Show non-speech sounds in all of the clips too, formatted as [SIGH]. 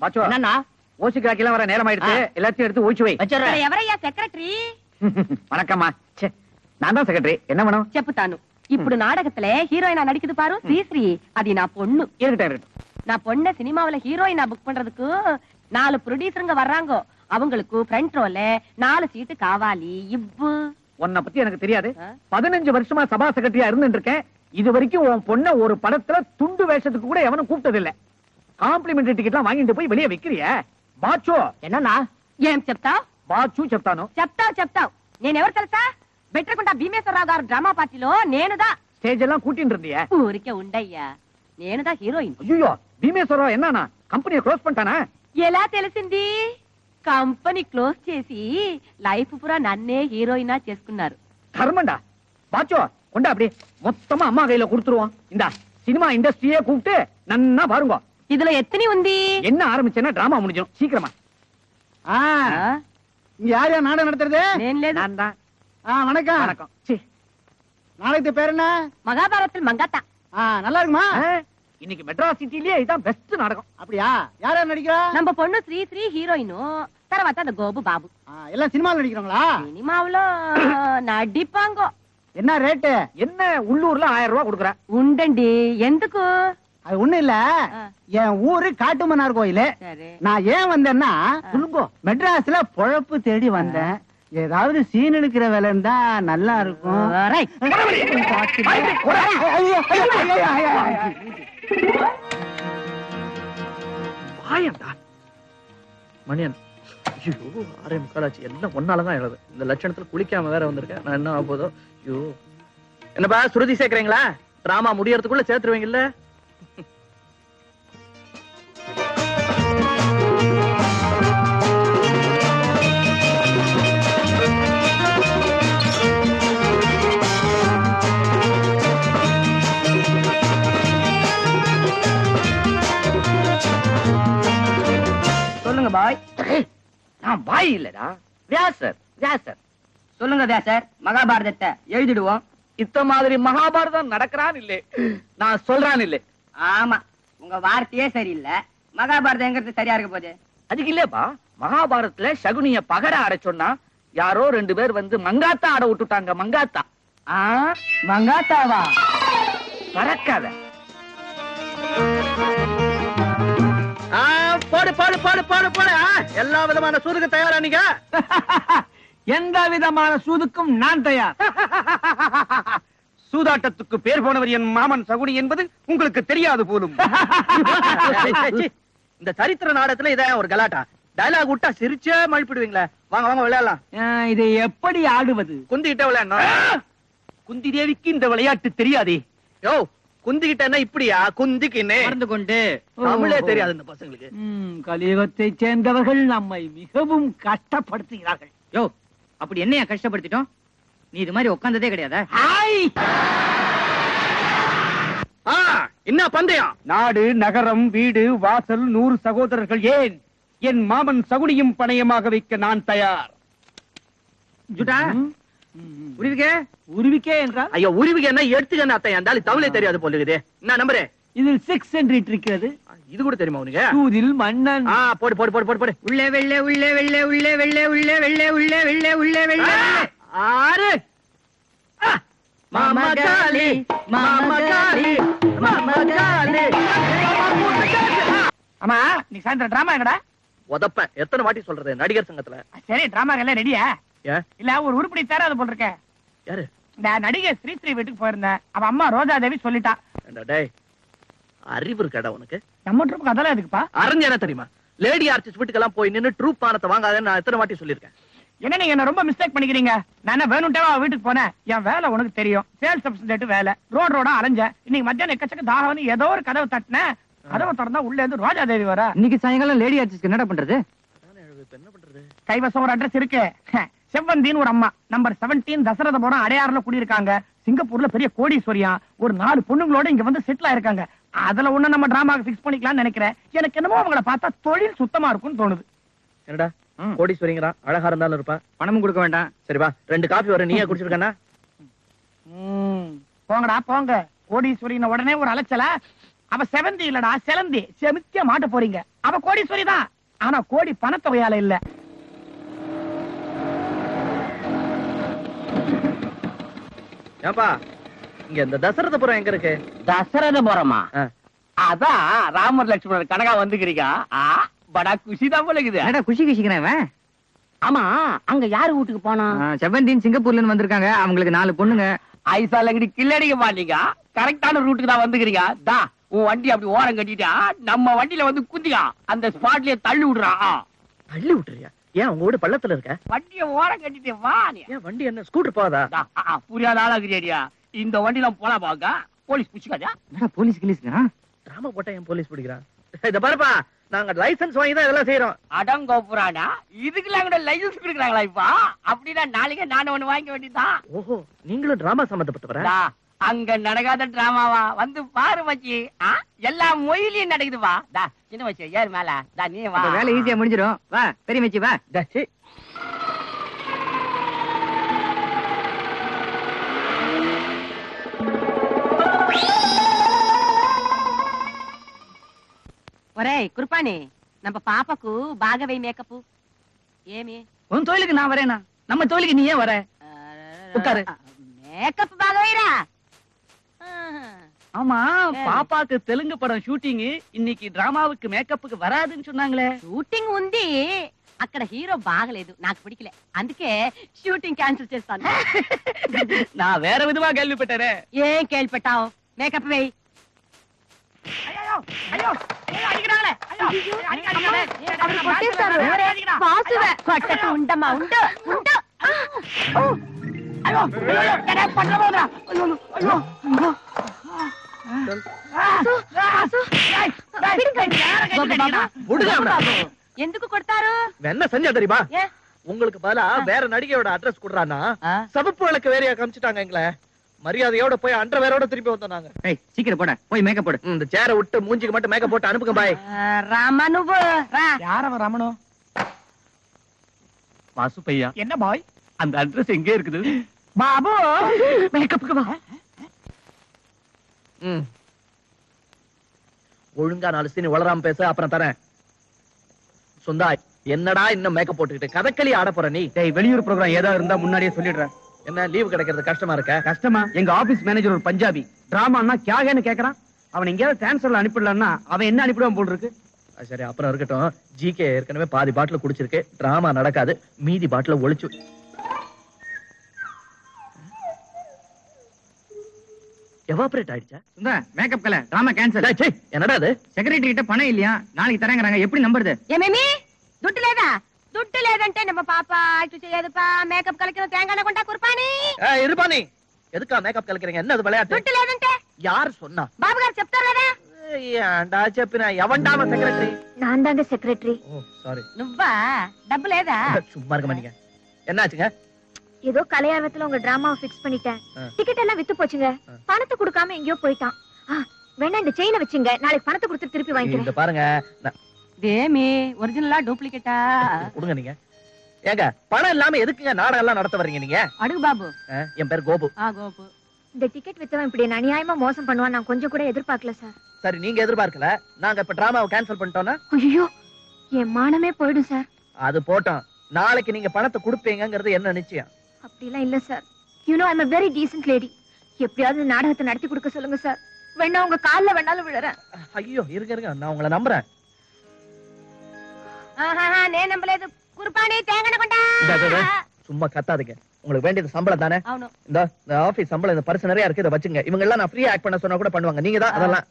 மாச்சோ. என்னண்ணா? ஓசி காக்கெல்லாம் வர நேரம் ஆயிடுச்சு எல்லாத்தையும் எடுத்து ஓசி வை. வச்சிடுறேன். எவரையா செக்ரட்டரி [LAUGHS] வணக்கம்மா. சே நான் தான் செக்ரட்டரி என்ன வேணும்? செப்புத்தானு ఇప్పుడు నాటకతల హీరోయినా నడికిదు పారు శ్రీశ్రీ అది నా పొన్ను నా పొన్న సినిమావుల హీరోయినా புக் பண்றதுக்கு நாலு ப்ரொடியூசருங்க வர்றாங்க. அவங்களுக்கு ஃப்ரண்ட் ரோல நாலு சீட்டு காவாலி இவ்வு. உன்னை பத்தி எனக்கு தெரியாது. பதினஞ்சு வருஷமா சபா செக்ரட்டரியா இருந்துட்டு இருக்கேன். இது வரைக்கும் உன் பொண்ண ஒரு படத்துல துண்டு வேஷத்துக்கு கூட எவனும் கூப்பிட்டது கூப்பிட்டதில்லை. இல்ல காம்ப்ளிமெண்டரி டிக்கெட்லாம் வாங்கிட்டு போய் வெளியே வைக்கிறிய బాచు என்னண்ணா ఏం చెప్తావ్ బాచు చెప్తాను చెప్తావ్ చెప్తావ్ నేనెవరు తెలుసా బెట్టకుంటా భీమేశ్వరరావు గారు డ్రామా పార్టీలో నేనుదా ஸ்டேஜ் எல்லாம் கூட்டிட்டு இருந்திய ఊరికే ఉండయ్యా నేనుదా హీరోయిన్ ஐயோ பீமேஸ்வரம் என்னன்னா கம்பெனியை க்ளோஸ் பண்ணிட்டானா ఎలా తెలిసింది కంపెనీ క్లోజ్ చేసి లైఫ్ పురా నన్నే హీరోయినా చేసుకున్నారు கர்மண்டா பாச்சோ கொண்டா அப்படி மொத்தமா அம்மா கையில கொடுத்துருவோம் இந்த சினிமா இண்டஸ்ட்ரியே கூப்பிட்டு நன்னா பாருங்க இதுல எத்தனை வந்தி என்ன ஆரம்பிச்சேன்னா டிராமா முடிஞ்சிடும். சீக்கிரமா. இங்க யார் யார் நாடகம் நடத்துறது? நான் தான். வணக்கம். வணக்கம். நாளைக்கு பேர் என்ன? மகாபாரத்தில் மங்காத்தா. நல்லா இருக்குமா? இன்னைக்கு மெட்ராஸ் சிட்டிலேயே இதுதான் பெஸ்ட் நாடகம். அப்படியா? யார் யார் நடிக்கிறா? நம்ம பொண்ணு ஸ்ரீ ஸ்ரீ ஹீரோயினும் தரவாத்த அந்த கோபு பாபு. எல்லாம் சினிமாவில் நடிக்கிறாங்களா சினிமாவில நடிப்பாங்க. என்ன ரேட்டு என்ன? உள்ளூர்ல ஆயிரம் ரூபாய் கொடுக்குற. உண்டண்டி. எந்துக்கும் அது ஒண்ணும் இல்ல. என் ஊரு காட்டுமன்னார் கோயிலு நான் ஏன் வந்தேன்னா சொல்லுங்க மெட்ராஸ்ல பொழப்பு தேடி வந்தேன் ஏதாவது சீன் எடுக்கிற வேலை இருந்தா நல்லா இருக்கும் மணியன் ஐயோ ஆறே முக்காலாச்சு எல்லாம் ஒன்னாலதான் எழுது இந்த லட்சணத்துல குளிக்காம வேற வந்திருக்கேன் நான் என்ன ஆக போதோ ஐயோ என்னப்பா சுருதி சேர்க்கறீங்களா டிராமா முடியறதுக்குள்ள சேர்த்துருவீங்கல்ல சொல்லுங்க பாய். நான் பாய் இல்லடா. வியாசர் வியாசர். சொல்லுங்க வியாசர் மகாபாரதத்தை எழுதிடுவோம். இத்த மாதிரி மகாபாரதம் நடக்கிறான் இல்லே. நான் சொல்றான் இல்லே. ஆமா உங்க வார்த்தையே சரியில்லை. மகாபாரதம் எங்கிறது சரியா இருக்க போகுது? அதுக்கு இல்லப்பா. மகாபாரதத்துல சகுனிய பகர ஆட சொன்னா யாரோ ரெண்டு பேர் வந்து மங்காத்தா ஆட விட்டுட்டாங்க மங்காத்தா. ஆ மங்காத்தாவா? பறக்காத. போடு போடு போடு. எல்லா விதமான சூதுக்கு தயாரா நீங்க? [LAUGHS] எந்த விதமான சூதுக்கும் நான் தயார். [LAUGHS] சூதாட்டத்துக்கு பேர் போனவர் என் மாமன் சகுனி என்பது உங்களுக்கு தெரியாது போலும். [LAUGHS] இந்த சரித்திர நாடகத்துல இதான் ஒரு கலாட்டா. டயலாக் விட்டா சிரிச்சே மழுப்பிடுவீங்களே. வாங்க வாங்க விளையாடலாம். இதை எப்படி ஆடுவது? குந்திக்கிட்டே விளையாடணும். குந்தி தேவிக்கு இந்த விளையாட்டு தெரியாதே. யோ குந்திக்கிட்ட என்ன இப்படியா? குந்திக்கின்னு மறந்து கொண்டு தமிழே தெரியாது இந்த பசங்களுக்கு. கலியுகத்தை சேர்ந்தவர்கள் நம்மை மிகவும் கஷ்டப்படுத்துகிறார்கள். யோ அப்படி என்னையா கஷ்டப்படுத்திட்டோம்? நீ இது மாதிரி உட்கார்ந்ததே கிடையாதா? ஆ, என்ன பந்தயம்? நாடு நகரம் வீடு வாசல் நூறு சகோதரர்கள் ஏன்? என் மாமன் சகுனியும் பணயமாக வைக்க நான் தயார். ஜுட்டா புரியுதுக்கே உருவிக்கே என்றால்? ஐயோ உருவிக்கு என்ன எடுத்துக்க அத்தை இருந்தாலும் தமிழே தெரியாது போல இருக்குது. என்ன நம்பரு இதில் சிக்ஸ் என்று இருக்கிறது இது கூட தெரியுமா உனக்கு? சூதில் மன்னன். ஆ போடு போடு போடு போடு போடு. உள்ளே வெள்ளே உள்ளே வெள்ளே உள்ளே வெள்ளே உள்ளே வெள்ளே உள்ளே வெள்ளே உள்ளே வெள்ளே ஆறு. மாமா காளி மாமா காளி மாமா காளி. ஆமா நீ சாயந்தரம் டிராமா எங்கடா உதப்ப. எத்தனை வாட்டி சொல்றது? நடிகர் சங்கத்துல. சரி டிராமா எல்லாம் ரெடியா இல்ல ஒரு உருப்படி தராது போல் இருக்க யாரு? இந்த நடிகை ஸ்ரீஸ்ரீ வீட்டுக்கு போயிருந்தேன். அவ அம்மா ரோஜா தேவி சொல்லிட்டா. அறிவு இருக்கடா உனக்கு? நம்ம ட்ரூப்புக்கு அதெல்லாம் எதுக்குப்பா? அறிஞ்ச என்ன தெரியுமா? லேடி ஆர்டிஸ்ட் வீட்டுக்கெல்லாம் போய் நின்னு ட்ரூப் பானத்தை வாங்காதேன்னு நான் எத்தனை வாட்டி சொல்லியிருக்கேன். என்ன நீங்க என்ன ரொம்ப மிஸ்டேக் பண்ணிக்கிறீங்க? நான் என்ன வேணும்ட்டே அவ வீட்டுக்கு போனேன்? என் வேலை உனக்கு தெரியும். சேல்ஸ் ரெப்ரசன்டேட்டிவ் வேலை. ரோட் ரோடா அலைஞ்சேன் இன்னைக்கு மத்தியானம் எக்கச்சக்க தாகம்னு ஏதோ ஒரு கதவை தட்டினேன். கதவை திறந்தா உள்ள இருந்து ரோஜா தேவி வர. இன்னைக்கு சாயங்காலம் லேடி ஆர்டிஸ்ட் என்னடா பண்றது? இப்ப என்ன பண்றது? கைவசம் ஒரு அட்ரஸ் இருக்கு. செவ்வந்தின்னு ஒரு அம்மா. நம்பர் 17 தசரதபுரம் அடையாறுல குடியிருக்காங்க. சிங்கப்பூர்ல பெரிய கோடீஸ்வரியா. ஒரு நாலு பொண்ணுங்களோட இங்க வந்து செட்டில் ஆயிருக்காங்க. அதுல ஒண்ணு நம்ம டிராமாக்கு ஃபிக்ஸ் பண்ணிக்கலாம்னு நினைக்கிறேன். எனக்கு என்னமோ அவங்கள பார்த்தா தொழில் சுத்தமா இருக்கும்னு தோணுது. என்னடா? கோடீஸ்வரிங்கிறான் அழகா இருந்தாலும் இருப்பா. பணமும் கொடுக்க வேண்டாம். சரி வா. ரெண்டு காபி வர நீயே குடிச்சிருக்கனா ம், போங்கடா போங்க. கோடீஸ்வரின உடனே ஒரு அலைச்சல? அவ செவந்தி இல்லடா செலந்தி. செமிக்க மாட்ட போறீங்க. அவ கோடீஸ்வரி தான். ஆனா கோடி பணத்தொகையால இல்ல. ஏன்பா இங்க இந்த தசரதபுரம் எங்க இருக்கு? தசரதபுரமா. அதான் ராமர் லட்சுமணர் கனகா வந்துக்கிறீங்க ஆ, படா குஷி தான் போல இருக்குது. குஷி குஷிக்கிறேன் ஆமா அங்க யாரு வீட்டுக்கு போனா? செவன்டீன் சிங்கப்பூர்ல இருந்து வந்திருக்காங்க. அவங்களுக்கு நாலு பொண்ணுங்க. ஐசாலங்கடி கில்லடிக்க மாட்டீங்க கரெக்டான ரூட்டுக்கு தான் வந்துக்கிறீங்க தா உன் வண்டி அப்படி ஓரம் கட்டிட்டா நம்ம வண்டியில வந்து குந்தியா. அந்த ஸ்பாட்லயே தள்ளி விடுறான். தள்ளி விட்டுறியா? ஏன் உங்க வீடு பள்ளத்துல இருக்க? வண்டிய ஓரம் கட்டிட்டு வா நீ. ஏன் வண்டி என்ன? ஸ்கூட்டர் போதா புரியாத ஆளாக்குறியா இந்த வண்டியில போல பாக்க? போலீஸ் புடிச்சுக்காதா? என்னடா போலீஸ் கிலீஸ்ங்கிறான் டிராமா போட்டா ஏன் போலீஸ் பிடிக்கிறான்? இத பாருப்பா நாங்க லைசென்ஸ் வாங்கி தான் இதெல்லாம் செய்யறோம் அடங்கோப்புறானா இதுக்கெல்லாம் கூட லைசன்ஸ் கொடுக்குறாங்களா இப்ப? அப்படின்னா நாளைக்கே நானும் ஒண்ணு வாங்க வேண்டியதுதான். ஓஹோ நீங்களும் டிராமா சம்பந்தப்பட்டவரா? அங்க நடக்காத டிராமாவா வந்து பாரு மச்சி ஆ, எல்லா மொயிலையும் நடக்குதுவா டா சின்ன மச்சி ஏறு மேல டா நீ வா வேலை ஈஸியா முடிஞ்சிடும் வா பெரிய மச்சி வா டே, சீ. ఒరేయ్ కుర్పాని நம்ம பாப்பாக்கு பாகவை மேக்கப் ஏமி உன் தொழிலுக்கு நான் வரேனா நம்ம தொழிலுக்கு நீ ஏன் வர உட்காரு. மேக்கப் பாகவைரா ஆமா பாப்பாக்கு தெலுங்கு படம் షూటింగ్ இன்னைకి డ్రామాவுக்கு మేకప్కి వరాదని சொன்னாங்களே షూటింగ్ ఉంది అక్కడ హీరో బాగలేదు నాకు పిడికిలే అందుకే షూటింగ్ క్యాన్సిల్ చేస్తాను నా వేరే విధంగా గెల్లు పెట్టారే ఏం కేళ్ళు పెట్టావు మేకప్ వేయి అయ్యో అయ్యో అడిగినాలే అయ్యో అడిగినాలే కొట్టేస్తారు కొట్టకు ఉండమ్మా ఉండు ఉండు ஐயோ ஐயோ கடை பண்ண போதா ஐயோ ஐயோ விடுங்க அவனை. ఎందుకు కొడతారు இவன் என்ன செஞ்சா தெரியுமா ఏ உங்களுக்கு பதிலா வேற நடிகையோட அட்ரஸ் கொடுறானா சவப்பு விளக்கு வேறையா காமிச்சிட்டாங்க எங்களை மரியாதையோட போய் அன்ற வேரோட திருப்பி வந்தோம் நாங்க ஏய் சீக்கிரம் போட போய் மேக்கப் போடு ம், இந்த சேரை விட்டு மூஞ்சிக்கு மட்டும் மேக்கப் போட்டு அனுப்புங்க பாய் రామా నువ్వు రా யாரவ ரமணோ வாசு பையா என்ன பாய் அந்த அட்ரஸ் எங்க இருக்குது? பாபு மேக்கப்புக்கு வா. ஒழுங்கா நாலு சீனி வளராம பேச அப்புறம் தரேன். சுந்தா என்னடா இன்னும் மேக்கப் போட்டுக்கிட்டு கதக்களி ஆட போற நீ? டேய் வெளியூர் ப்ரோக்ராம் ஏதாவது இருந்தா முன்னாடியே சொல்லிடுறேன். என்ன லீவ் கிடைக்கிறது கஷ்டமா இருக்க? கஷ்டமா? எங்க ஆபீஸ் மேனேஜர் ஒரு பஞ்சாபி. டிராமான்னா கியாகன்னு கேக்குறான். அவன் எங்கேயாவது டிரான்ஸ்ஃபர்ல அனுப்பிடலாம்னா அவன் என்ன அனுப்பிடுவான் போல் இருக்கு? சரி அப்புறம் இருக்கட்டும். ஜிகே ஏற்கனவே பாதி பாட்டில் குடிச்சிருக்கு. டிராமா நடக்காது. மீதி பாட்டில ஒளிச்சு எவாபரேட் ஆயிடுச்சா சுந்தா மேக்கப் கல டிராமா கேன்சல் டேய், சீ, என்னடா அது செக்ரட்டரி கிட்ட பணம் இல்லையா நாளைக்கு தரேங்கறாங்க எப்படி நம்புறது ఏమేమి దుడ్డు లేదా దుడ్డు లేదంటే నమ్మ పాప ఇటు చేయదుపా మేకప్ కలికిన తేంగాన కొంటా కుర్పాని ஏய், இருப்பா நீ எதுக்கா மேக்கப் கலக்கிறீங்க என்ன அது விளையாட்டு దుడ్డు లేదంటే யார் சொன்னா బాబు గారు చెప్తారు కదా ஏய், ஏன்டா చెప్పిన எவன்டாம செக்ரட்டரி நான் தாங்க செக்ரட்டரி ஓ சாரி నువ్వా డబ్బు లేదా சும்மா இருக்க மாட்டீங்க என்னாச்சுங்க ஏதோ கலையாரத்துல உங்க டிராமாவை ஃபிக்ஸ் பண்ணிட்டேன். டிக்கெட் எல்லாம் வித்து போச்சுங்க. பணத்தை கொடுக்காம எங்கயோ போயிட்டான். வேணா இந்த செயின வச்சுங்க. நாளைக்கு பணத்தை கொடுத்து திருப்பி வாங்கிக்கிறேன். பாருங்க. தேமி ஒரிஜினலா டூப்ளிகேட்டா கொடுங்க நீங்க. ஏங்க பணம் இல்லாம எதுக்குங்க நாடகம் எல்லாம் நடத்த வரீங்க நீங்க? அடுகு பாபு. என் பேர் கோபு. ஆ கோபு. இந்த டிக்கெட் வித்தவன் இப்படி அநியாயமா மோசம் பண்ணுவான் நான் கொஞ்சம் கூட எதிர்பார்க்கல சார் சரி நீங்க எதிர்பார்க்கல. நாங்க இப்ப டிராமாவை கேன்சல் பண்ணிட்டோம்னா? ஐயோ என் மானமே போயிடும் சார் அது போட்டோம். நாளைக்கு நீங்க பணத்தை கொடுப்பீங்கங்கிறது என்ன நிச்சயம்? அப்படிலாம் இல்லை sir you know I'm a very decent lady எப்படியாவது நாடகத்தை நடத்தி கொடுக்க சொல்லுங்க சார் வேணா உங்க காலில் வேணாலும் விழுறேன். ஐயோ இருக்க இருங்க. நான் உங்களை நம்புறேன். சும்மா கத்தாதுங்க. உங்களுக்கு வேண்டியது சம்பளம் தானே? இந்த ஆபீஸ் சம்பளம் இந்த பரிசு இருக்கு இதை வச்சுங்க. இவங்க எல்லாம் நான் ஃப்ரீயா ஆக்ட் பண்ண சொன்னா கூட பண்ணுவாங்க. நீங்க தான் அதெல்லாம்.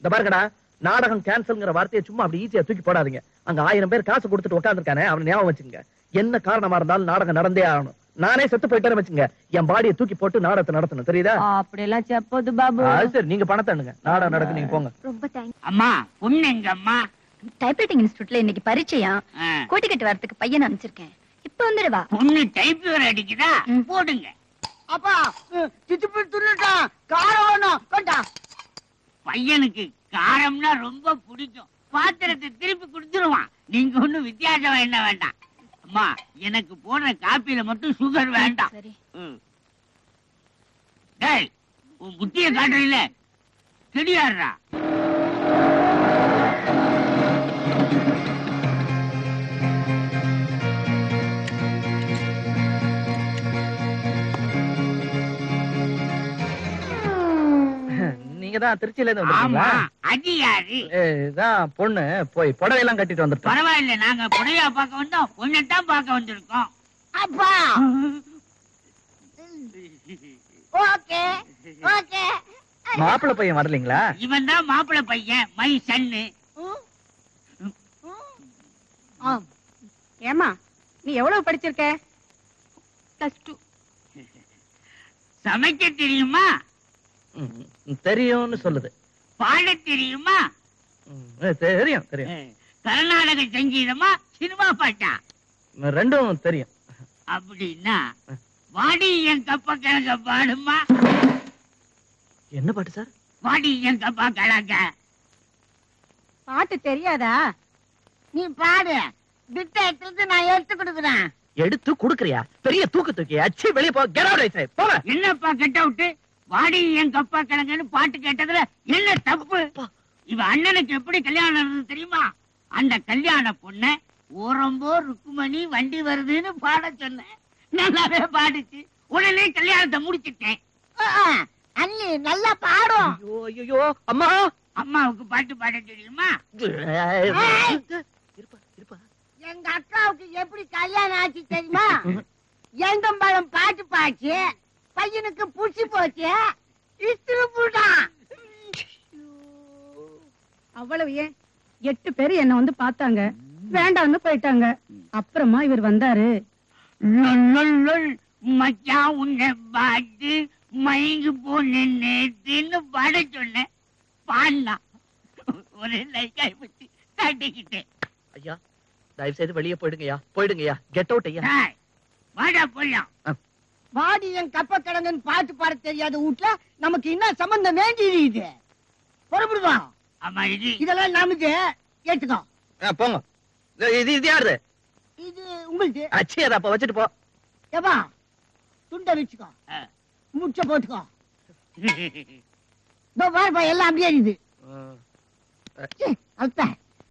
இந்த பாருங்கடா. நாடகம் கேன்சல்ங்கிற வார்த்தையை சும்மா அப்படி ஈஸியா தூக்கி போடாதீங்க. அங்க ஆயிரம் பேர் காசு கொடுத்துட்டு உட்காந்துருக்கானே அவன் ஞாபகம் வச்சுங்க என்ன காரணமா இருந்தாலும் நாடகம் நடந்தே ஆகணும். நானே செத்து போயிட்டேன்னு வச்சுங்க என் பாடியை தூக்கி போட்டு நாடகத்தை நடத்தணும். தெரியுதா? அப்படி எல்லாம் செப்போது பாபு. அது சரி நீங்க பணத்தை அண்ணுங்க நாடகம் நடக்கு நீங்க போங்க. ரொம்ப தேங்க்ஸ் அம்மா பொண்ணு எங்க அம்மா டைப்ரைட்டிங் இன்ஸ்டியூட்ல இன்னைக்கு பரிச்சயம் கோட்டி கட்டி வரதுக்கு பையன் அனுப்பிச்சிருக்கேன். இப்ப வந்துடுவா? பொண்ணு டைப் அடிக்குதா? போடுங்க. அப்பா சிச்சுப்பு துண்ணுட்டான் காரம் வேணும் பையனுக்கு காரம்னா ரொம்ப பிடிக்கும். பாத்திரத்தை திருப்பி குடுத்துருவான் நீங்க ஒண்ணும் வித்தியாசம் என்ன வேண்டாம். அம்மா எனக்கு போடுற காப்பியில மட்டும் சுகர் வேண்டாம். டேய் உன் புத்திய காட்டுறீல தெரியாடுறா நீங்க தான் திருச்சியில இருந்து ஆமா இதான் பொண்ணு. போய் புடவையெல்லாம் கட்டிட்டு வந்துட்டோம். பரவாயில்ல நாங்க புடையா பார்க்க வந்தோம். பொண்ணத்தான் பார்க்க வந்திருக்கோம். அப்பா! Okay okay. மாப்பிள்ளை பையன் வரலீங்களா? இவன் தான் மாப்பிள்ளை பையன் மை சன்னு. ஏமா நீ எவ்வளவு படிச்சிருக்க? பிளஸ் டூ சமைக்க தெரியுமா? தெரியும்னு சொல்லுது. பாட தெரியுமா? தெரியும் தெரியும். கர்நாடக சங்கீதமா சினிமா பாட்டா? ரெண்டும் தெரியும். அப்படின்னா வாடி என் கப்ப கிழங்க பாடுமா? என்ன பாட்டு சார்? வாடி என் கப்பா கிழங்க பாட்டு தெரியாதா? நீ பாடு. பிட்ட எடுத்து நான் எடுத்து கொடுக்குறேன். எடுத்து குடுக்கறியா? பெரிய தூக்கு தூக்கி அச்சி வெளிய போ. கெட் அவுட் போல என்னப்பா கெட்ட விட்டு வாடி என் கப்பா கிழங்குன்னு பாட்டு கேட்டதுல என்ன தப்பு? இவ அண்ணனுக்கு எப்படி கல்யாணம் நடந்தது தெரியுமா? அந்த கல்யாண பொண்ண ஓரம்போ ருக்குமணி வண்டி வருதுன்னு பாட சொன்னேன். நல்லாவே பாடுச்சு. உடனே கல்யாணத்தை முடிச்சிட்டேன். அண்ணி நல்லா பாடும் ஐயோ அம்மா. அம்மாவுக்கு பாட்டு பாட தெரியுமா? எங்க அக்காவுக்கு எப்படி கல்யாணம் ஆச்சு தெரியுமா? எங்கம்பழம் பாட்டு பாச்சு பையனுக்கு புடிச்சு போச்சு. போட்டான் அவ்வளவு ஏன்? எட்டு பேர் என்ன வந்து பார்த்தாங்க. வேண்டாம்னு போயிட்டாங்க. அப்புறமா இவர் வந்தாரு. மச்சான் உன்னை பாட்டு மயங்கி போன நேத்துன்னு பாட சொன்னேன். பாடினா ஒரு லைக்காய் பத்தி தட்டிக்கிட்டேன். ஐயா தயவு செய்து வெளிய போயிடுங்கய்யா. போயிடுங்கய்யா. கெட் அவுட் ஐயா. வாடா போலாம். வாடி என் கப்ப கிடங்குன்னு பாட்டு பாட தெரியாத வீட்டுல நமக்கு என்ன சம்பந்தம் வேண்டி இருக்குது புறப்படுவோம் ஆமா இது. இதெல்லாம் நமக்கு ஏத்துக்கோ. போங்க. இது- இது யாரு இது உங்களுக்கு அச்சி அதை அப்ப வச்சுட்டு போ. ஏப்பா துண்டை வச்சுக்கோ. ஆ. முச்ச போட்டுக்கோ. இதோ பாருப்பா எல்லாம் அப்படியே இருக்குது. அல்ப